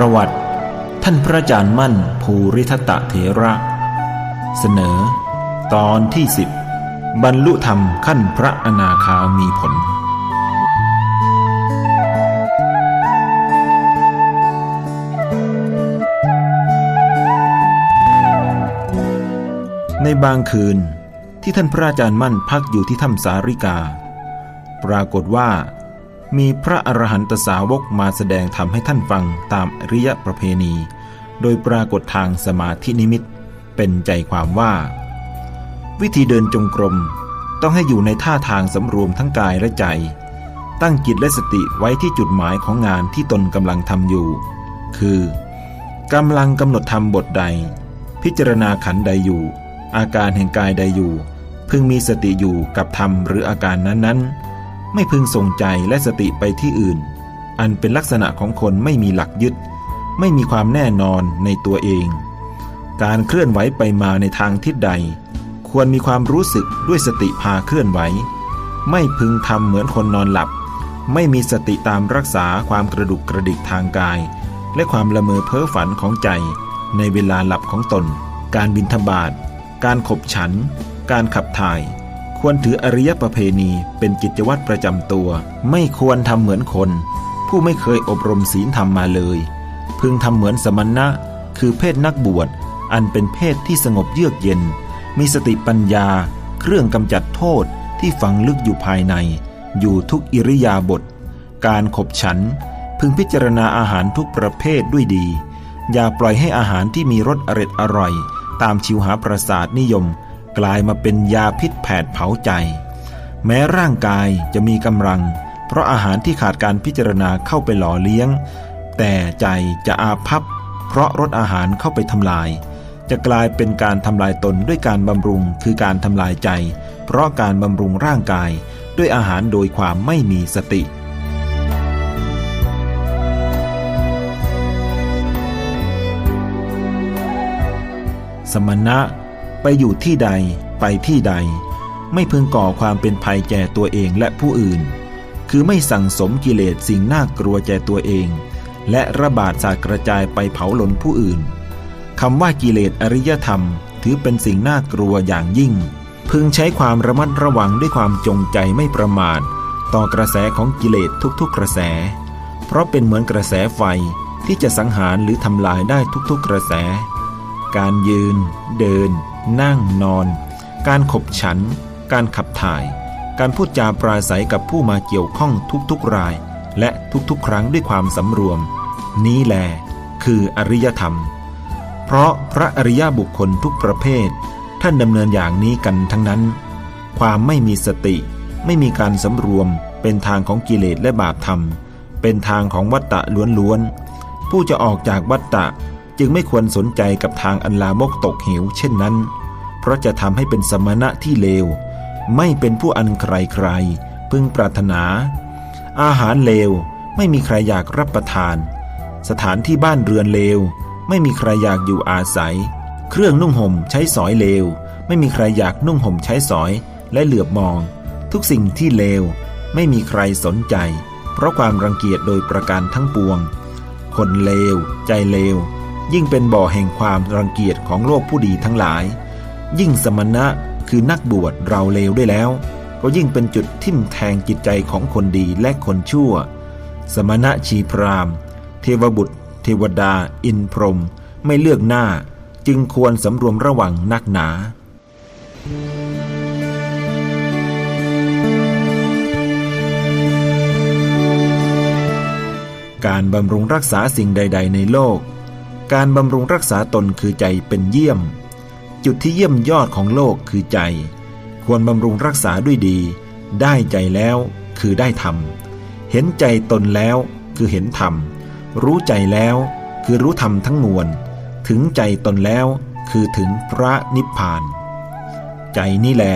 ประวัติ ท่านพระอาจารย์มั่นภูริทัตตะเถระ เสนอ ตอนที่สิบบรรลุธรรมขั้นพระอนาคามีผล ในบางคืนที่ท่านพระอาจารย์มั่นพักอยู่ที่ถ้ำสาริกา ปรากฏว่า มีพระอรหันตสาวกมาแสดงธรรมให้ท่านฟังตามอริยประเพณี โดยปรากฏทางสมาธินิมิต เป็นใจความว่า วิธีเดินจงกรม ต้องให้อยู่ในท่าทางสำรวมทั้งกายและใจ ตั้งจิตและสติไว้ที่จุดหมายของงานที่ตนกำลังทำอยู่ คือกำลังกำหนดทำบทใด พิจารณาขันใดอยู่ อาการแห่งกายใดอยู่ พึงมีสติอยู่กับธรรมหรืออาการนั้นๆ ไม่พึงส่งใจและสติไปที่อื่น อันเป็นลักษณะของคนไม่มีหลักยึด ไม่มีความแน่นอนในตัวเอง การเคลื่อนไหวไปมาในทางทิศใด ควรมีความรู้สึกด้วยสติพาเคลื่อนไหว ไม่พึงทำเหมือนคนนอนหลับ ไม่มีสติตามรักษาความกระดุกกระดิกทางกาย และความละเมอเพ้อฝันของใจ ในเวลาหลับของตน การบินทบาทการขบฉัน การขับถ่าย ควรถืออริยประเพณีเป็นกิจวัตรประจำตัว ไม่ควรทำเหมือนคน ผู้ไม่เคยอบรมศีลธรรมมาเลย พึงทำเหมือนสมณะ คือเพศนักบวช อันเป็นเพศที่สงบเยือกเย็น มีสติปัญญา เครื่องกำจัดโทษที่ฝังลึกอยู่ภายใน อยู่ทุกอิริยาบถการขบฉัน พึงพิจารณาอาหารทุกประเภทด้วยดี อย่าปล่อยให้อาหารที่มีรสอร็ดอร่อย ตามชิวหาประสาทนิยม กลายมาเป็นยาพิษแผดเผาใจ แม้ร่างกายจะมีกำลัง เพราะอาหารที่ขาดการพิจารณาเข้าไปหล่อเลี้ยง แต่ใจจะอาภัพเพราะรสอาหารเข้าไปทำลาย จะกลายเป็นการทำลายตนด้วยการบำรุงคือการทำลายใจ เพราะการบำรุงร่างกายด้วยอาหารโดยความไม่มีสติสมณะ ไปอยู่ที่ใดไปที่ใด ไม่พึงก่อความเป็นภัยแก่ตัวเองและผู้อื่น คือไม่สั่งสมกิเลสสิ่งน่ากลัวแก่ตัวเอง และระบาดสากระจายไปเผาหลนผู้อื่นคำว่ากิเลสอริยธรรม ถือเป็นสิ่งน่ากลัวอย่างยิ่ง พึงใช้ความระมัดระวังด้วยความจงใจไม่ประมาทต่อกระแสของกิเลสทุกๆกระแส เพราะเป็นเหมือนกระแสไฟที่จะสังหารหรือทำลายได้ทุกๆกระแส การยืน เดิน นั่งนอน การขบฉัน การขับถ่าย การพูดจาปราศัยกับผู้มาเกี่ยวข้องทุกๆราย และทุกๆ ครั้งด้วยความสำรวม นี้แล คืออริยธรรม เพราะพระอริยบุคคลทุกประเภท ท่านดำเนินอย่างนี้กันทั้งนั้น ความไม่มีสติ ไม่มีการสำรวม เป็นทางของกิเลสและบาปธรรม เป็นทางของวัตตะล้วนๆผู้จะออกจากวัตตะ จึงไม่ควรสนใจกับทางอันลามกตกเหวเช่นนั้น เพราะจะทำให้เป็นสมณะที่เลว ไม่เป็นผู้อันใครใครพึงปรารถนา อาหารเลวไม่มีใครอยากรับประทาน สถานที่บ้านเรือนเลว ไม่มีใครอยากอยู่อาศัย เครื่องนุ่งห่มใช้สอยเลว ไม่มีใครอยากนุ่งห่มใช้สอยและเหลือบมอง ทุกสิ่งที่เลว ไม่มีใครสนใจ เพราะความรังเกียจโดยประการทั้งปวง คนเลว ใจเลว ยิ่งเป็นบ่อแห่งความรังเกียจของโลกผู้ดีทั้งหลาย ยิ่งสมณะคือนักบวชเราเลวด้วยแล้ว ก็ยิ่งเป็นจุดทิ่มแทงจิตใจของคนดีและคนชั่ว สมณะชีพรามเทวบุตร เทวดา อินพรหมไม่เลือกหน้าจึงควรสำรวมระวังนักหนา การบำรุงรักษาสิ่งใด ๆ ในโลก การบำรุงรักษาตนคือใจเป็นเยี่ยม จุดที่เยี่ยมยอดของโลกคือใจ ควรบำรุงรักษาด้วยดี ได้ใจแล้วคือได้ธรรม เห็นใจตนแล้วคือเห็นธรรม รู้ใจแล้วคือรู้ธรรมทั้งมวล ถึงใจตนแล้วคือถึงพระนิพพาน ใจนี่แหล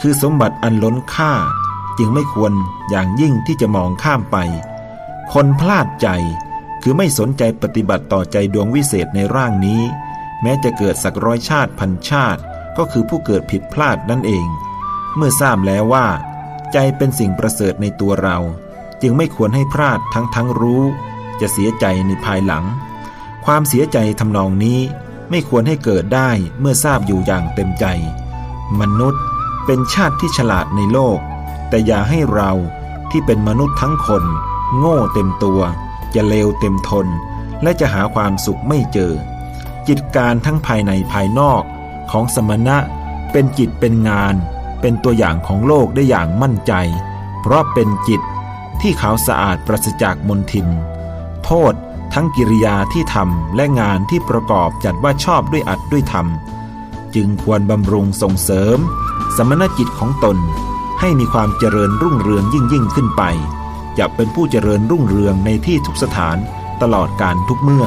คือสมบัติอันล้นค่า จึงไม่ควรอย่างยิ่งที่จะมองข้ามไป คนพลาดใจ คือไม่สนใจปฏิบัติต่อใจดวงวิเศษในร่างนี้ แม้จะเกิดสักร้อยชาติพันชาติ ก็คือผู้เกิดผิดพลาดนั่นเอง เมื่อทราบแล้วว่า ใจเป็นสิ่งประเสริฐในตัวเรา จึงไม่ควรให้พลาดทั้งทั้งรู้ จะเสียใจในภายหลัง ความเสียใจทำนองนี้ไม่ควรให้เกิดได้เมื่อทราบอยู่อย่างเต็มใจ มนุษย์เป็นชาติที่ฉลาดในโลก แต่อย่าให้เราที่เป็นมนุษย์ทั้งคน โง่เต็มตัว จะเลวเต็มทน และจะหาความสุขไม่เจอ จิตการทั้งภายในภายนอกของสมณะเป็นจิตเป็นงาน เป็นตัวอย่างของโลกได้อย่างมั่นใจ เพราะเป็นจิตที่ขาวสะอาดปราศจากมลทิน โทษทั้งกิริยาที่ทำและงานที่ประกอบจัดว่าชอบด้วยอัดด้วยธรรม จึงควรบำรุงส่งเสริม สมณจิตของตนให้มีความเจริญรุ่งเรืองยิ่งยิ่งขึ้นไป จะเป็นผู้เจริญรุ่งเรืองในที่ทุกสถานตลอดการทุกเมื่อ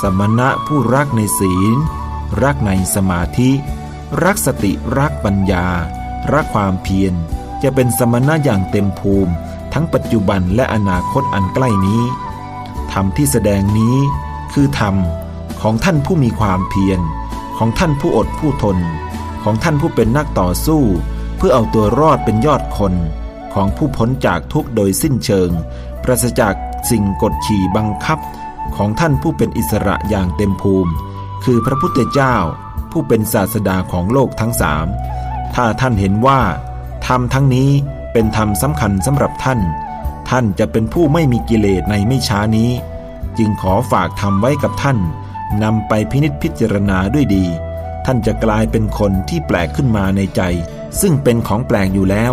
สมณะผู้รักในศีล รักในสมาธิ รักสติรักปัญญา รักความเพียร จะเป็นสมณะอย่างเต็มภูมิ ทั้งปัจจุบันและอนาคตอันใกล้นี้ธรรมที่แสดงนี้ คือธรรมของท่านผู้มีความเพียร ของท่านผู้อดผู้ทน ของท่านผู้เป็นนักต่อสู้ เพื่อเอาตัวรอดเป็นยอดคน ของผู้พ้นจากทุกข์โดยสิ้นเชิง ปราศจากสิ่งกดขี่บังคับของท่านผู้เป็นอิสระอย่างเต็มภูมิ คือพระพุทธเจ้า ผู้เป็นศาสดาของโลกทั้งสามถ้าท่านเห็นว่าธรรมทั้งนี้เป็นธรรมสำคัญสำหรับท่าน ท่านจะเป็นผู้ไม่มีกิเลสในไม่ช้านี้ จึงขอฝากธรรมไว้กับท่านนำไปพินิจพิจารณาด้วยดี ท่านจะกลายเป็นคนที่แปลกขึ้นมาในใจ ซึ่งเป็นของแปลกอยู่แล้ว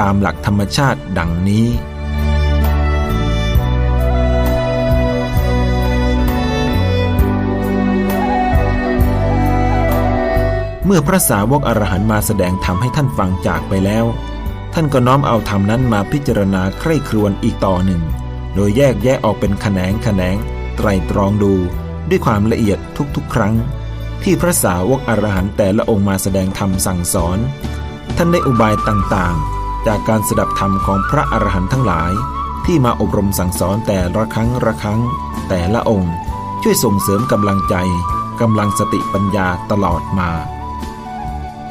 ตามหลักธรรมชาติดังนี้ เมื่อพระสาวกอรหันมาแสดงธรรมให้ท่านฟังจากไปแล้ว ท่านก็น้อมเอาธรรมนั้นมาพิจารณาใคร่ครวญอีกต่อหนึ่ง โดยแยกแยะออกเป็นแขนงแขนง ไตรตรองดู ด้วยความละเอียดทุกๆ ครั้ง ที่พระสาวกอรหันแต่ละองค์มาแสดงธรรมสั่งสอน ท่านได้อุบายต่างๆ จากการสดับธรรมของพระอรหันต์ทั้งหลาย ที่มาอบรมสั่งสอนแต่ละครั้งละครั้ง แต่ละองค์ ช่วยส่งเสริมกำลังใจกำลังสติปัญญาตลอดมา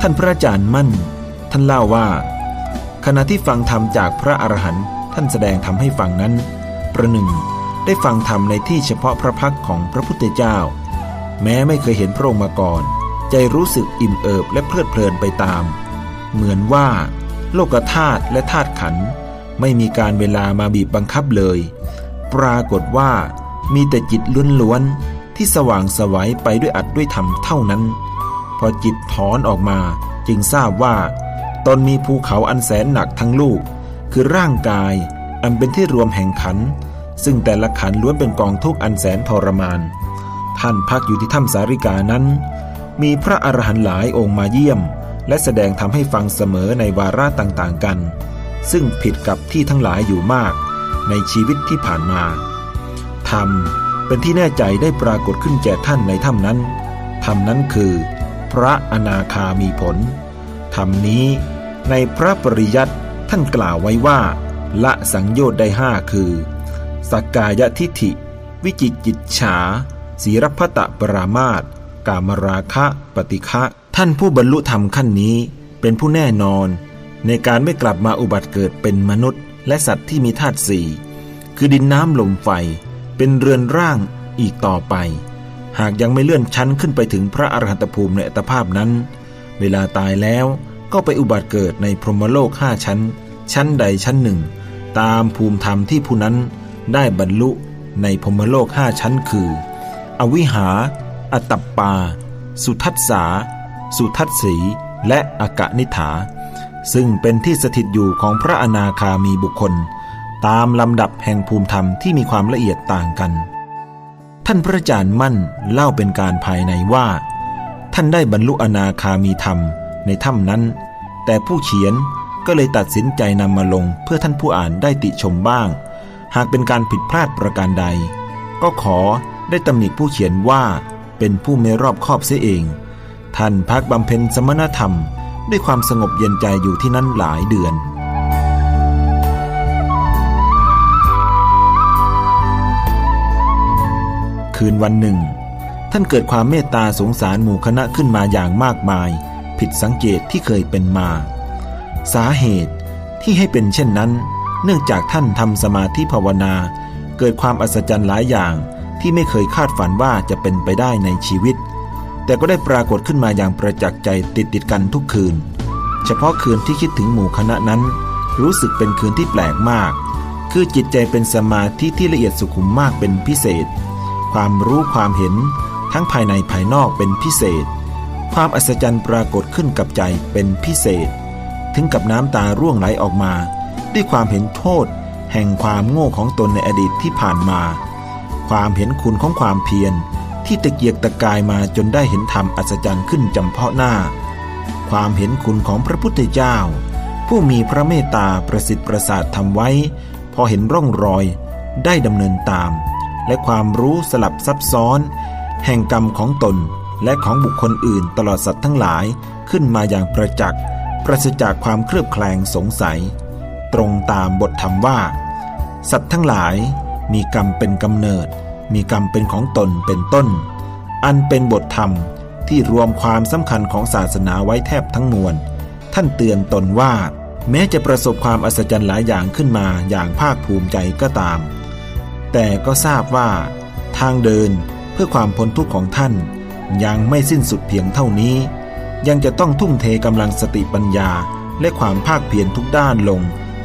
ท่านพระอาจารย์มั่น ท่านเล่าว่า ขณะที่ฟังธรรมจากพระอรหันต์ท่านแสดงธรรมให้ฟังนั้น ประหนึ่งได้ฟังธรรมในที่เฉพาะพระพักของพระพุทธเจ้า แม้ไม่เคยเห็นพระองค์มาก่อน ใจรู้สึกอิ่มเอิบและเพลิดเพลินไปตาม เหมือนว่า โลกธาตุและธาตุขันไม่มีการเวลามาบีบบังคับเลย ปรากฏว่ามีแต่จิตล้วนๆที่สว่างสวัยไปด้วยอัดด้วยธรรมเท่านั้น พอจิตถอนออกมาจึงทราบว่า ตนมีภูเขาอันแสนหนักทั้งลูก คือร่างกายอันเป็นที่รวมแห่งขัน ซึ่งแต่ละขันล้วนเป็นกองทุกข์อันแสนทรมาน ท่านพักอยู่ที่ถ้ำสาริกานั้น มีพระอรหันต์หลายองค์มาเยี่ยม และแสดงทำให้ฟังเสมอในวาระต่างๆกัน ซึ่งผิดกับที่ทั้งหลายอยู่มากในชีวิตที่ผ่านมา ธรรมเป็นที่แน่ใจได้ปรากฏขึ้นแก่ท่านในถ้ำนั้น ธรรมนั้นคือ พระอนาคามีผล ธรรมนี้ในพระปริยัติท่านกล่าวไว้ว่า ละสังโยชน์ได้ห้าคือ สักกายทิฐิ วิจิกิจฉา ศีรพตะปรามาตกามราคะปฏิฆะ ท่านผู้บรรลุธรรมขั้นนี้เป็นผู้แน่นอน ในการไม่กลับมาอุบัติเกิดเป็นมนุษย์ และสัตว์ที่มีธาตุสี่คือดินน้ำลมไฟ เป็นเรือนร่างอีกต่อไป หากยังไม่เลื่อนชั้นขึ้นไปถึงพระอรหันตภูมิในอัตภาพนั้น เวลาตายแล้วก็ไปอุบัติเกิดในพรหมโลกห้าชั้น ชั้นใดชั้นหนึ่ง ตามภูมิธรรมที่ผู้นั้นได้บรรลุในพรหมโลกห้าชั้นคือ อวิหา อัตตปปาสุทัสสา สุทัสสีและอากะนิฐา ซึ่งเป็นที่สถิตอยู่ของพระอนาคามีบุคคล ตามลำดับแห่งภูมิธรรมที่มีความละเอียดต่างกัน ท่านพระอาจารย์มั่นเล่าเป็นการภายในว่า ท่านได้บรรลุอนาคามีธรรมในถ้ำนั้น แต่ผู้เขียนก็เลยตัดสินใจนำมาลงเพื่อท่านผู้อ่านได้ติชมบ้าง หากเป็นการผิดพลาดประการใด ก็ขอได้ตำหนิผู้เขียนว่าเป็นผู้ไม่รอบคอบเสียเอง ท่านพักบำเพ็ญสมณธรรม ด้วยความสงบเย็นใจอยู่ที่นั่นหลายเดือน คืนวันหนึ่ง ท่านเกิดความเมตตาสงสารหมู่คณะขึ้นมาอย่างมากมาย ผิดสังเกตที่เคยเป็นมา สาเหตุที่ให้เป็นเช่นนั้น เนื่องจากท่านทำสมาธิภาวนา เกิดความอัศจรรย์หลายอย่างที่ไม่เคยคาดฝันว่าจะเป็นไปได้ในชีวิต แต่ก็ได้ปรากฏขึ้นมาอย่างประจักษ์ใจติดติดกันทุกคืน เฉพาะคืนที่คิดถึงหมู่คณะนั้น รู้สึกเป็นคืนที่แปลกมาก คือจิตใจเป็นสมาธิที่ละเอียดสุขุมมากเป็นพิเศษ ความรู้ความเห็นทั้งภายในภายนอกเป็นพิเศษ ความอัศจรรย์ปรากฏขึ้นกับใจเป็นพิเศษ ถึงกับน้ำตาร่วงไหลออกมา ด้วยความเห็นโทษ แห่งความโง่ของตนในอดีตที่ผ่านมา ความเห็นคุณของความเพียร ที่ตะเกียกตะกายมาจนได้เห็นธรรมอัศจรรย์ขึ้นจำเพาะหน้า ความเห็นคุณของพระพุทธเจ้า ผู้มีพระเมตตาประสิทธิ์ประสาททำไว้ พอเห็นร่องรอยได้ดำเนินตาม และความรู้สลับซับซ้อน แห่งกรรมของตนและของบุคคลอื่นตลอดสัตว์ทั้งหลายขึ้นมาอย่างประจักษ์ปราศจากความเคลือบแคลงสงสัย ตรงตามบทธรรมว่า สัตว์ทั้งหลายมีกรรมเป็นกำเนิด มีกรรมเป็นของตนเป็นต้น อันเป็นบทธรรมที่รวมความสำคัญของศาสนาไว้แทบทั้งมวล ท่านเตือนตนว่า แม้จะประสบความอัศจรรย์หลายอย่างขึ้นมาอย่างภาคภูมิใจก็ตาม แต่ก็ทราบว่า ทางเดินเพื่อความพ้นทุกข์ของท่าน ยังไม่สิ้นสุดเพียงเท่านี้ ยังจะต้องทุ่มเทกำลังสติปัญญาและความภาคเพียรทุกด้านลง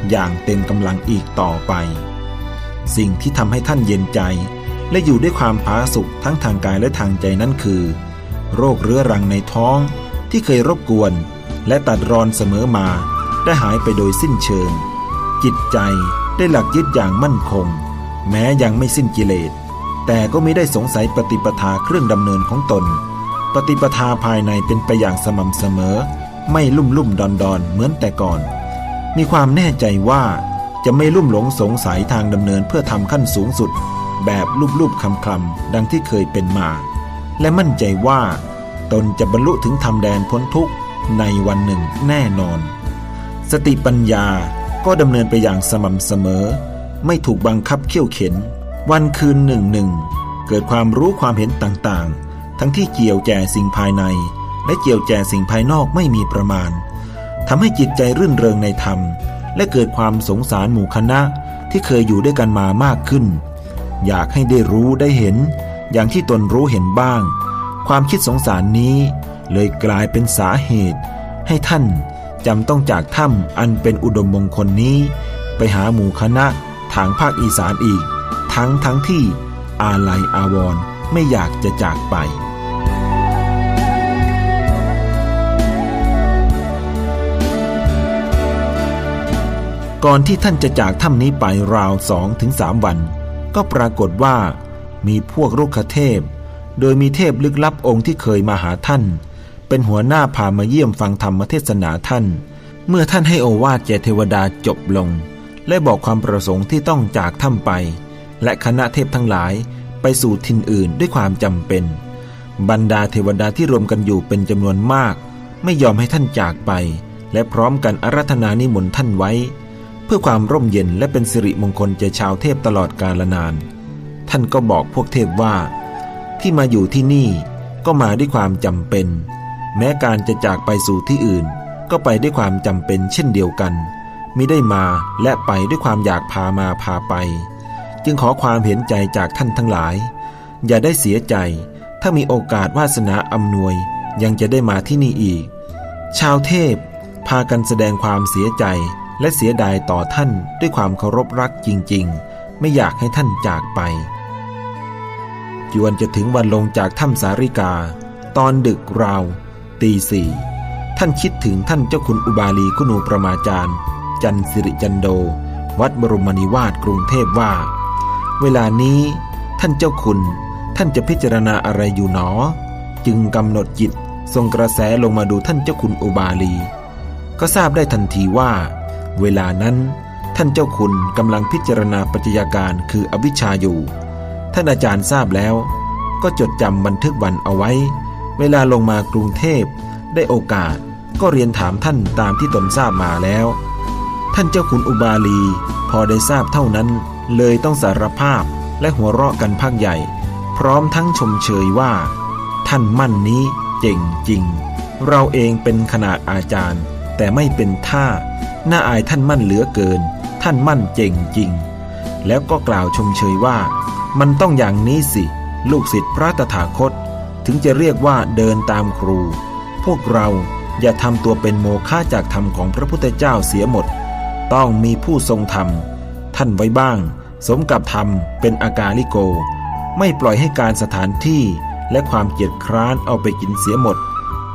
อย่างเต็มกำลังอีกต่อไป สิ่งที่ทำให้ท่านเย็นใจ และอยู่ด้วยความผาสุกทั้งทางกายและทางใจนั่นคือ โรคเรื้อรังในท้องที่เคยรบกวน และตัดรอนเสมอมาได้หายไปโดยสิ้นเชิง จิตใจได้หลักยึดอย่างมั่นคง แม้ยังไม่สิ้นกิเลส แต่ก็ไม่ได้สงสัยปฏิปทาเครื่องดำเนินของตน ปฏิปทาภายในเป็นไปอย่างสม่ำเสมอ ไม่ลุ่มลุ่มดอนดอนเหมือนแต่ก่อน มีความแน่ใจว่าจะไม่ลุ่มหลงสงสัยทางดำเนินเพื่อทำขั้นสูงสุด แบบลูบๆคำๆดังที่เคยเป็นมา และมั่นใจว่า ตนจะบรรลุถึงธรรมแดนพ้นทุกข์ในวันหนึ่งแน่นอน สติปัญญาก็ดำเนินไปอย่างสม่ำเสมอ ไม่ถูกบังคับเขี่ยวเข็น วันคืนหนึ่งหนึ่งเกิดความรู้ความเห็นต่างๆ ทั้งที่เกี่ยวแก่สิ่งภายใน และเกี่ยวแก่สิ่งภายนอกไม่มีประมาณทำให้จิตใจรื่นเริงในธรรม และเกิดความสงสารหมู่คณะที่เคยอยู่ด้วยกันมามากขึ้น อยากให้ได้รู้ได้เห็น อย่างที่ตนรู้เห็นบ้าง ความคิดสงสารนี้ เลยกลายเป็นสาเหตุ ให้ท่านจำต้องจากถ้ำอันเป็นอุดมมงคลนี้ ไปหาหมู่คณะทางภาคอีสานอีก ทั้งทั้งที่อาลัยอาวรไม่อยากจะจากไปก่อนที่ท่านจะจากถ้ำนี้ไปราวสองถึงสามวัน ก็ปรากฏว่า มีพวกรุกขเทพ โดยมีเทพลึกลับองค์ที่เคยมาหาท่าน เป็นหัวหน้าพามาเยี่ยมฟังธรรมเทศนาท่าน เมื่อท่านให้โอวาทแก่เทวดาจบลง และบอกความประสงค์ที่ต้องจากถ้ำไป และคณะเทพทั้งหลายไปสู่ทินอื่นด้วยความจำเป็น บรรดาเทวดาที่รวมกันอยู่เป็นจำนวนมาก ไม่ยอมให้ท่านจากไป และพร้อมกันอารัธนานิมนต์ท่านไว้ เพื่อความร่มเย็นและเป็นสิริมงคลแก่ชาวเทพตลอดกาลนาน ท่านก็บอกพวกเทพว่า ที่มาอยู่ที่นี่ก็มาด้วยความจำเป็น แม้การจะจากไปสู่ที่อื่น ก็ไปด้วยความจำเป็นเช่นเดียวกันมิได้มาและไปด้วยความอยากพามาพาไป จึงขอความเห็นใจจากท่านทั้งหลาย อย่าได้เสียใจ ถ้ามีโอกาสวาสนาอำนวยยังจะได้มาที่นี่อีก ชาวเทพพากันแสดงความเสียใจ และเสียดายต่อท่านด้วยความเคารพรักจริง ๆ ไม่อยากให้ท่านจากไป จวนจะถึงวันลงจากถ้ำสาริกา ตอนดึกราวตีสี่ท่านคิดถึงท่านเจ้าคุณอุบาลีคุนูประมาจารย์ จันสิริจันโด วัดบรมนิวาสกรุงเทพว่า เวลานี้ท่านเจ้าคุณท่านจะพิจารณาอะไรอยู่หนอ จึงกำหนดจิตส่งกระแสลงมาดูท่านเจ้าคุณอุบาลี ก็ทราบได้ทันทีว่า เวลานั้น ท่านเจ้าคุณกำลังพิจารณาปัจจัยการคืออวิชชาอยู่ ท่านอาจารย์ทราบแล้ว ก็จดจำบันทึกวันเอาไว้ เวลาลงมากรุงเทพ ได้โอกาสก็เรียนถามท่านตามที่ตนทราบมาแล้ว ท่านเจ้าคุณอุบาลี พอได้ทราบเท่านั้น เลยต้องสารภาพและหัวเราะกันภาคใหญ่ พร้อมทั้งชมเชยว่า ท่านมั่นนี้เจ๋งจริง เราเองเป็นขนาดอาจารย์ แต่ไม่เป็นท่า น่าอายท่านมั่นเหลือเกิน ท่านมั่นเจ๋งจริง แล้วก็กล่าวชมเชยว่า มันต้องอย่างนี้สิ ลูกศิษย์พระตถาคต ถึงจะเรียกว่าเดินตามครู พวกเราอย่าทำตัวเป็นโมฆะจากธรรมของพระพุทธเจ้าเสียหมด ต้องมีผู้ทรงธรรม ท่านไว้บ้าง สมกับธรรมเป็นอากาลิโก ไม่ปล่อยให้การสถานที่และความเกียจคร้านเอาไปกินเสียหมด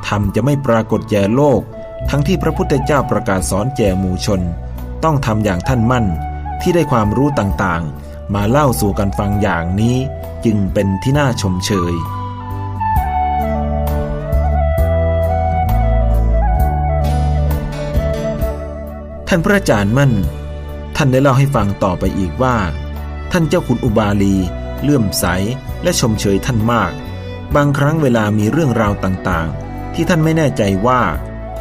ธรรมจะไม่ปรากฏแก่โลก ทั้งที่พระพุทธเจ้าประกาศสอนแก่หมู่ชน ต้องทำอย่างท่านมั่นที่ได้ความรู้ต่างๆ มาเล่าสู่กันฟังอย่างนี้จึงเป็นที่น่าชมเชยท่านพระอาจารย์มั่น ท่านได้เล่าให้ฟังต่อไปอีกว่า ท่านเจ้าคุณอุบาลี เลื่อมใสและชมเชยท่านมาก บางครั้งเวลามีเรื่องราวต่างๆ ที่ท่านไม่แน่ใจว่า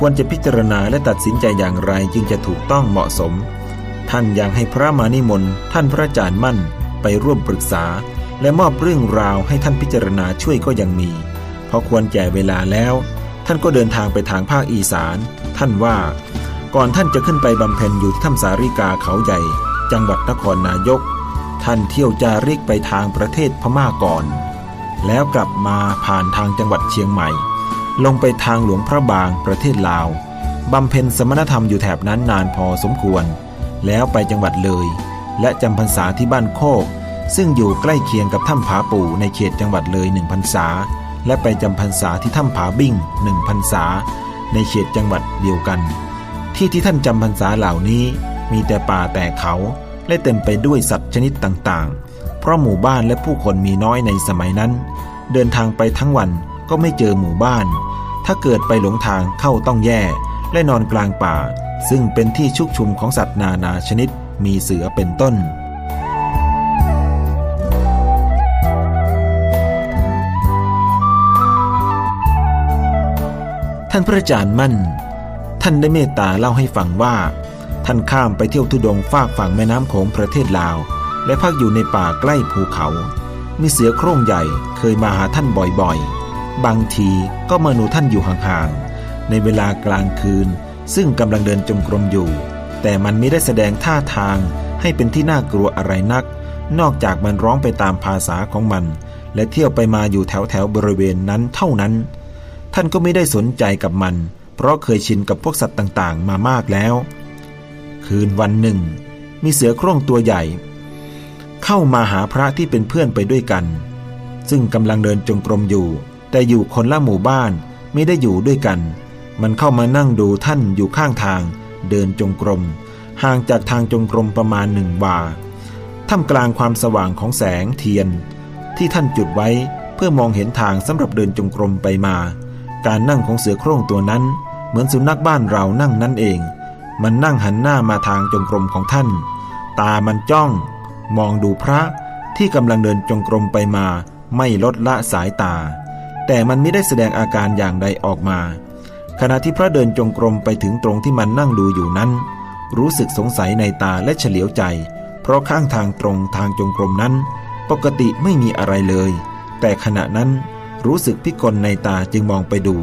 ควรจะพิจารณาและตัดสินใจอย่างไรจึงจะถูกต้องเหมาะสม ท่านยังให้พระมานิมนต์ท่านพระอาจารย์มั่น ไปร่วมปรึกษา และมอบเรื่องราวให้ท่านพิจารณาช่วยก็ยังมี พอควรแก่เวลาแล้ว ท่านก็เดินทางไปทางภาคอีสาน ท่านว่า ก่อนท่านจะขึ้นไปบำเพ็ญอยู่ที่ถ้ำสาริกาเขาใหญ่ จังหวัดนครนายก ท่านเที่ยวจาริกไปทางประเทศพม่าก่อน แล้วกลับมาผ่านทางจังหวัดเชียงใหม่ ลงไปทางหลวงพระบางประเทศลาวบำเพ็ญสมณธรรมอยู่แถบนั้นนานพอสมควร แล้วไปจังหวัดเลย และจำพรรษาที่บ้านโคก ซึ่งอยู่ใกล้เคียงกับถ้ำผาปู่ในเขตจังหวัดเลยหนึ่งพรรษา และไปจำพรรษาที่ถ้ำผาบิ้งหนึ่งพรรษา ในเขตจังหวัดเดียวกัน ที่ที่ท่านจำพรรษาเหล่านี้ มีแต่ป่าแต่เขาและเต็มไปด้วยสัตว์ชนิดต่างๆ เพราะหมู่บ้านและผู้คนมีน้อยในสมัยนั้น เดินทางไปทั้งวัน ก็ไม่เจอหมู่บ้าน ถ้าเกิดไปหลงทางเข้าต้องแย่ และนอนกลางป่า ซึ่งเป็นที่ชุกชุมของสัตว์นานาชนิดมีเสือเป็นต้น ท่านพระอาจารย์มั่น ท่านได้เมตตาเล่าให้ฟังว่า ท่านข้ามไปเที่ยวทุดงฝากฝั่งแม่น้ำโขงประเทศลาว และพักอยู่ในป่าใกล้ภูเขา มีเสือโคร่งใหญ่เคยมาหาท่านบ่อยๆ บางทีก็มาหนูท่านอยู่ห่างๆ ในเวลากลางคืน ซึ่งกำลังเดินจงกรมอยู่ แต่มันไม่ได้แสดงท่าทางให้เป็นที่น่ากลัวอะไรนัก นอกจากมันร้องไปตามภาษาของมัน และเที่ยวไปมาอยู่แถวแถวๆบริเวณนั้นเท่านั้น ท่านก็ไม่ได้สนใจกับมัน เพราะเคยชินกับพวกสัตว์ต่างๆ มามากแล้ว คืนวันหนึ่ง มีเสือโคร่งตัวใหญ่ เข้ามาหาพระที่เป็นเพื่อนไปด้วยกัน ซึ่งกำลังเดินจงกรมอยู่ แต่อยู่คนละหมู่บ้านไม่ได้อยู่ด้วยกัน มันเข้ามานั่งดูท่านอยู่ข้างทาง เดินจงกรม ห่างจากทางจงกรมประมาณหนึ่งวาท่ามกลางความสว่างของแสงเทียน ที่ท่านจุดไว้เพื่อมองเห็นทางสำหรับเดินจงกรมไปมา การนั่งของเสือโคร่งตัวนั้น เหมือนสุนัขบ้านเรานั่งนั่นเอง มันนั่งหันหน้ามาทางจงกรมของท่าน ตามันจ้อง มองดูพระที่กำลังเดินจงกรมไปมาไม่ลดละสายตา แต่มันไม่ได้แสดงอาการอย่างใดออกมา ขณะที่พระเดินจงกรมไปถึงตรงที่มันนั่งดูอยู่นั้น รู้สึกสงสัยในตาและเฉลียวใจ เพราะข้างทางตรงทางจงกรมนั้น ปกติไม่มีอะไรเลย แต่ขณะนั้นรู้สึกพิกลในตาจึงมองไปดู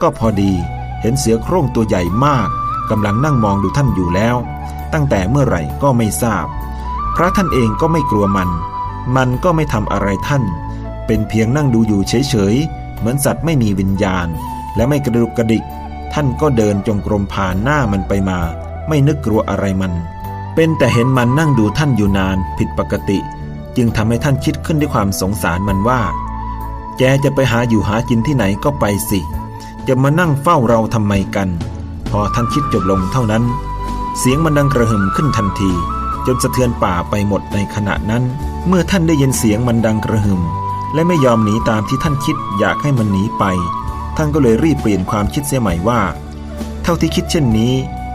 ก็พอดีเห็นเสือโคร่งตัวใหญ่มากกำลังนั่งมองดูท่านอยู่แล้ว ตั้งแต่เมื่อไหร่ก็ไม่ทราบ พระท่านเองก็ไม่กลัวมัน มันก็ไม่ทำอะไรท่าน เป็นเพียงนั่งดูอยู่เฉยๆ เหมือนสัตว์ไม่มีวิญญาณ และไม่กระดุกกระดิก ท่านก็เดินจงกรมผ่านหน้ามันไปมา ไม่นึกกลัวอะไรมัน เป็นแต่เห็นมันนั่งดูท่านอยู่นานผิดปกติ จึงทำให้ท่านคิดขึ้นด้วยความสงสารมันว่า แกจะไปหาอยู่หากินที่ไหนก็ไปสิ จะมานั่งเฝ้าเราทำไมกัน พอท่านคิดจบลงเท่านั้น เสียงมันดังกระหึ่มขึ้นทันที จนสะเทือนป่าไปหมดในขณะนั้น เมื่อท่านได้ยินเสียงมันดังกระหึ่ม และไม่ยอมหนีตามที่ท่านคิดอยากให้มันหนีไป ท่านก็เลยรีบเปลี่ยนความคิดเสียใหม่ว่า เท่าที่คิดเช่นนี้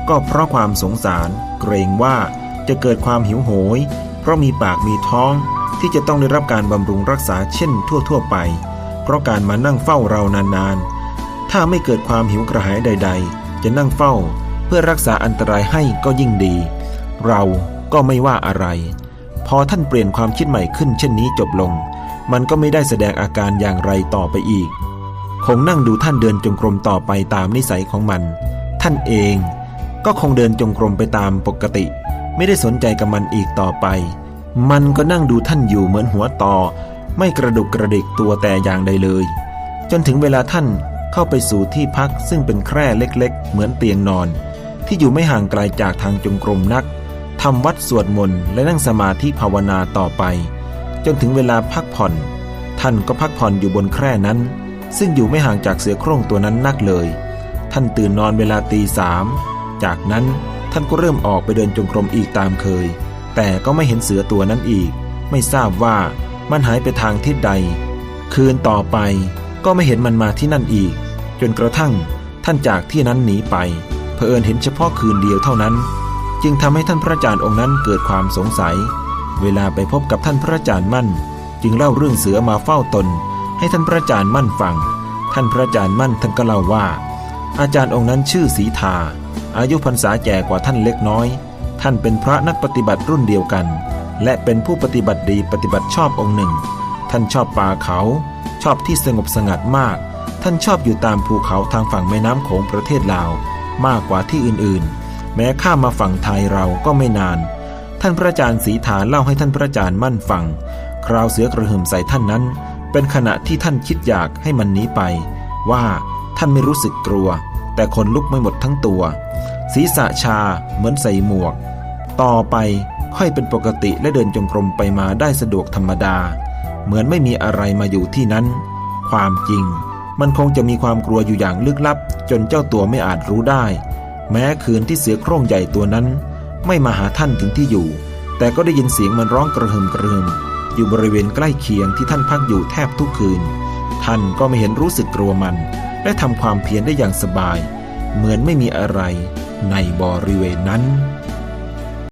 ก็เพราะความสงสาร เกรงว่าจะเกิดความหิวโหย เพราะมีปากมีท้องที่จะต้องได้รับการบำรุงรักษาเช่นทั่ว ๆ ไป เพราะการมานั่งเฝ้าเรานานๆ ถ้าไม่เกิดความหิวกระหายใด ๆ จะนั่งเฝ้า เพื่อรักษาอันตรายให้ก็ยิ่งดี เราก็ไม่ว่าอะไร พอท่านเปลี่ยนความคิดใหม่ขึ้นเช่นนี้จบลง มันก็ไม่ได้แสดงอาการอย่างไรต่อไปอีก คงนั่งดูท่านเดินจงกรมต่อไปตามนิสัยของมัน ท่านเองก็คงเดินจงกรมไปตามปกติ ไม่ได้สนใจกับมันอีกต่อไป มันก็นั่งดูท่านอยู่เหมือนหัวต่อ ไม่กระดุกกระดิกตัวแต่อย่างใดเลย จนถึงเวลาท่านเข้าไปสู่ที่พักซึ่งเป็นแคร่เล็กๆ เหมือนเตียงนอน ที่อยู่ไม่ห่างไกลจากทางจงกรมนักทำวัดสวดมนต์และนั่งสมาธิภาวนาต่อไป จนถึงเวลาพักผ่อน ท่านก็พักผ่อนอยู่บนแคร่นั้น ซึ่งอยู่ไม่ห่างจากเสือโคร่งตัวนั้นนักเลย ท่านตื่นนอนเวลาตีสามจากนั้นท่านก็เริ่มออกไปเดินจงกรมอีกตามเคย แต่ก็ไม่เห็นเสือตัวนั้นอีก ไม่ทราบว่ามันหายไปทางทิศใด คืนต่อไปก็ไม่เห็นมันมาที่นั่นอีก จนกระทั่งท่านจากที่นั้นหนีไปเผอิญเห็นเฉพาะคืนเดียวเท่านั้น จึงทำให้ท่านพระอาจารย์องค์นั้นเกิดความสงสัย เวลาไปพบกับท่านพระอาจารย์มั่น จึงเล่าเรื่องเสือมาเฝ้าตน ให้ท่านพระอาจารย์มั่นฟัง ท่านพระอาจารย์มั่นท่านก็เล่าว่า อาจารย์องค์นั้นชื่อสีทา อายุพรรษาแก่กว่าท่านเล็กน้อย ท่านเป็นพระนักปฏิบัติรุ่นเดียวกัน และเป็นผู้ปฏิบัติดีปฏิบัติชอบองค์หนึ่ง ท่านชอบป่าเขา ชอบที่สงบสงัดมาก ท่านชอบอยู่ตามภูเขาทางฝั่งแม่น้ำโขงประเทศลาว มากกว่าที่อื่นๆ แม้ข้ามมาฝั่งไทยเราก็ไม่นาน ท่านพระอาจารย์ศรีฐานเล่าให้ท่านพระอาจารย์มั่นฟัง คราวเสือกระหึ่มใส่ท่านนั้น เป็นขณะที่ท่านคิดอยากให้มันหนีไป ว่าท่านไม่รู้สึกกลัว แต่ขนลุกไม่หมดทั้งตัว ศีรษะชาเหมือนใส่หมวก ต่อไปค่อยเป็นปกติและเดินจงกรมไปมาได้สะดวกธรรมดา เหมือนไม่มีอะไรมาอยู่ที่นั้น ความจริง มันคงจะมีความกลัวอยู่อย่างลึกลับ จนเจ้าตัวไม่อาจรู้ได้ แม้คืนที่เสือโคร่งใหญ่ตัวนั้น ไม่มาหาท่านถึงที่อยู่ แต่ก็ได้ยินเสียงมันร้องกระหึ่มกระหึ่มอยู่บริเวณใกล้เคียงที่ท่านพักอยู่แทบทุกคืน ท่านก็ไม่เห็นรู้สึกกลัวมัน และทำความเพียรได้อย่างสบาย เหมือนไม่มีอะไรในบริเวณนั้น